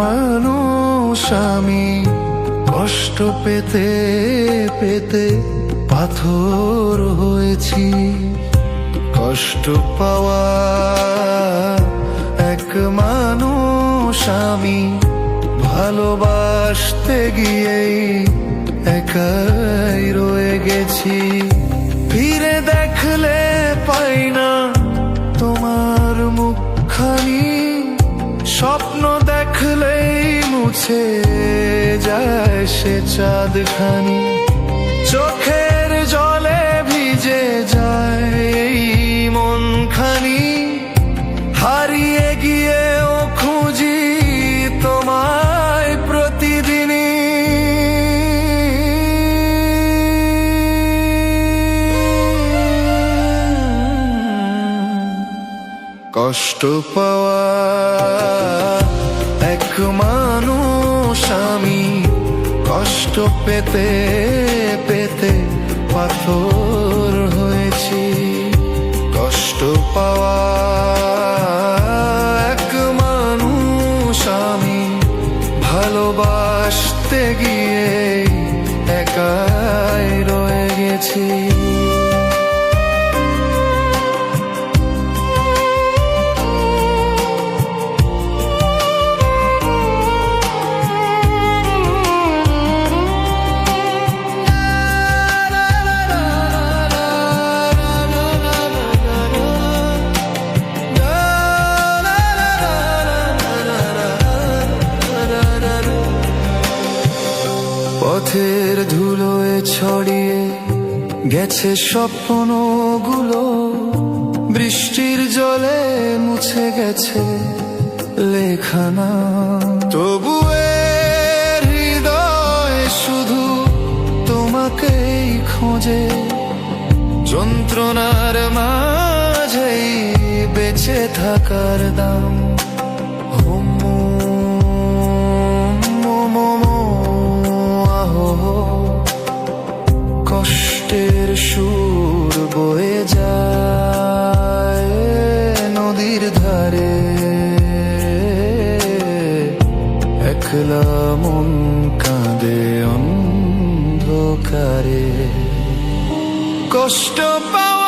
মানুষ আমি কষ্ট পেতে পেতে পাথর হয়েছি। কষ্ট পাওয়া এক মানুষ আমি ভালোবাসতে গিয়েই একাই রয়ে গেছি। ফিরে দেখলে পাই না তোমার মুখখানি, স্বপ্ন দেখলেই মুছে যায় সে চাঁদখানি। চোখের জলে ভিজে যায় এই মনখানি। হারিয়ে গিয়েও খুঁজি তোমায় প্রতিদিনই। কষ্ট পাওয়া মানুষ আমি কষ্ট পেতে পেতে পাথর হয়েছি। কষ্ট পাওয়া এক মানুষ আমি ভালোবাসতে গিয়ে একাই রয়ে গেছি। পথের ধুলোয় ছড়িয়ে গেছে স্বপ্নগুলো। বৃষ্টির জলে মুছে গেছে লেখানা। তবু হৃদয় শুধু তোমাকেই খোঁজে। যন্ত্রণার মাঝেই বেঁচে থাকার দাম। ধারে একলা মন কাঁদে অন্ধকারে কষ্ট পাওয়া